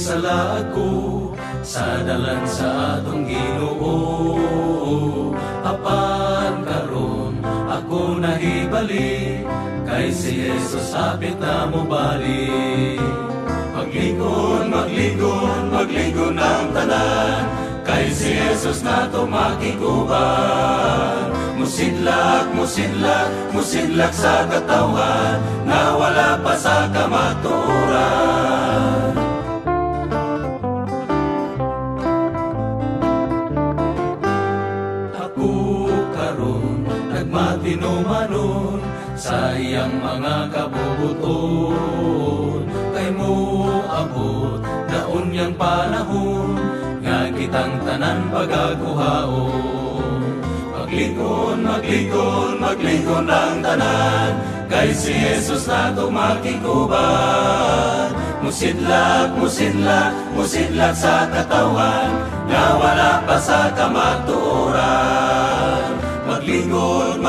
sala ako sa dalan sa atong Ginoo. Apan karon ako nahibali kay si Jesus apit na mo balik Maglingon, maglingon, maglingon ang tanan Kay si Jesus na tumakikuban Musidlak, musidlak, musidlak sa katawan Na wala pa sa kamaturan Karon nagmatinumanon sa iyang mga kabubuton. Kay mo abot na unyang panahon nga kitang tanan pagakuhaon Maglingon, maglingon, maglingon ang tanan kay si Jesus na tumakikuban. Musidlak, musidlak, musidlak sa katawan nga wala pa sa kamaturan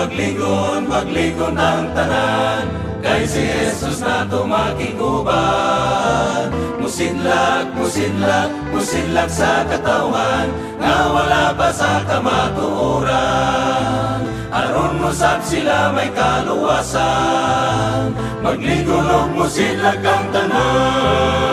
Maglingon, maglingon ang tanan Kay si Jesus na tumakikuban Musidlak, musidlak, musidlak sa katawan Nga wala pa sa kamatuoran Aron mo sab sila may kaluwasan. Magligulog mo sila kang tanan